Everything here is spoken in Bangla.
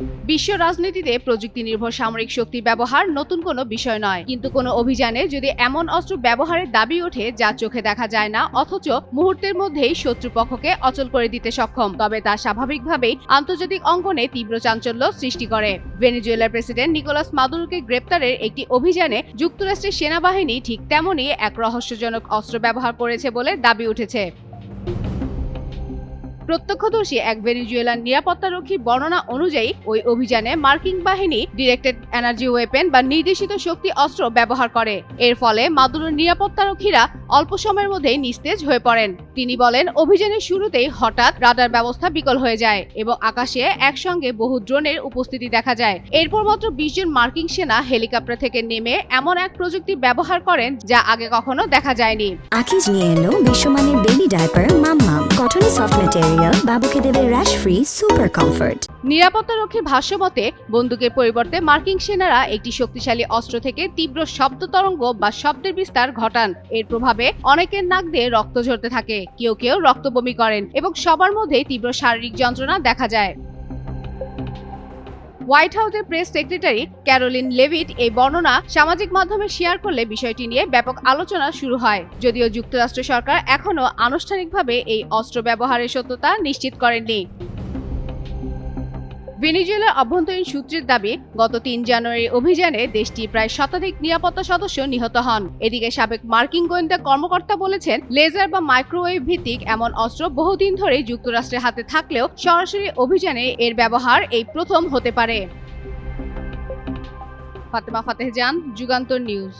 বিশ্ব রাজনীতিতে প্রযুক্তি নির্ভর সামরিক শক্তি ব্যবহার নতুন কোনো বিষয় নয়। কিন্তু কোনো অভিযানে যদি এমন অস্ত্র ব্যবহারের দাবি ওঠে, যা চোখে দেখা যায় না, অথচ মুহূর্তের মধ্যেই শত্রুপক্ষকে অচল করে দিতে সক্ষম, তবে তা স্বাভাবিকভাবেই আন্তর্জাতিক অঙ্গনে তীব্র চাঞ্চল্য সৃষ্টি করে। ভেনেজুয়েলার প্রেসিডেন্ট নিকোলাস মাদুরোকে গ্রেপ্তারের একটি অভিযানে যুক্তরাষ্ট্রের সেনাবাহিনী ঠিক তেমনই এক রহস্যজনক অস্ত্র ব্যবহার করেছে বলে দাবি উঠেছে। প্রত্যক্ষদর্শী এক ভেনিজুয়েলার নিরাপত্তারক্ষীর বর্ণনা অনুযায়ী, ওই অভিযানে মার্কিন বাহিনী ডিরেক্টেড এনার্জি ওয়েপেন বা নির্দেশিত শক্তি অস্ত্র ব্যবহার করে। এর ফলে মাদুরোর নিরাপত্তারক্ষীরা অল্প সময়ের মধ্যেই নিস্তেজ হয়ে পড়েন। তিনি বলেন, অভিযানের শুরুতেই হঠাৎ রাডার ব্যবস্থা বিকল হয়ে যায় এবং আকাশে একসঙ্গে বহু ড্রোনের উপস্থিতি দেখা যায়। এরপর মাত্র বিশ জন মার্কিন সেনা হেলিকপ্টার থেকে নেমে এমন এক প্রযুক্তি ব্যবহার করেন যা আগে কখনো দেখা যায়নি। আকিজ নিয়ে এলো বিশ্বমানের বেবি ডাইপার মাম্মা কটনে সফট ম্যাটেরিয়াল বাবুকে দেবে র্যাশ ফ্রি সুপার কমফোর্ট ভাষ্য মতে, বন্দুকের পরিবর্তে মার্কিন সেনারা একটি শক্তিশালী অস্ত্র থেকে তীব্র শব্দ তরঙ্গ বা শব্দের বিস্তার ঘটান। এর প্রভাবে অনেকের নাক দিয়ে রক্ত ঝরতে থাকে। কেউ কেউ রক্ত বমি করেন এবং সবার মধ্যে তীব্র শারীরিক যন্ত্রণা দেখা যায়। হোয়াইট হাউসের প্রেস সেক্রেটারি ক্যারোলিন লেভিট এই বর্ণনা সামাজিক মাধ্যমে শেয়ার করলে বিষয়টি নিয়ে ব্যাপক আলোচনা শুরু হয়। যদিও যুক্তরাষ্ট্র সরকার এখনও আনুষ্ঠানিকভাবে এই অস্ত্র ব্যবহারের সত্যতা নিশ্চিত করেননি। ভেনেজুয়েলার অভ্যন্তরীণ সূত্রের দাবি, গত তিন জানুয়ারি অভিযানে দেশটির প্রায় শতাধিক নিরাপত্তা সদস্য নিহত হন। এদিকে সাবেক মার্কিন গোয়েন্দা কর্মকর্তা বলেছেন, লেজার বা মাইক্রোওয়েভ ভিত্তিক এমন অস্ত্র বহুদিন ধরে যুক্তরাষ্ট্রের হাতে থাকলেও সরাসরি অভিযানে এর ব্যবহার এই প্রথম হতে পারে। ফাতেমা ফাতেহ জান, যুগান্তর নিউজ।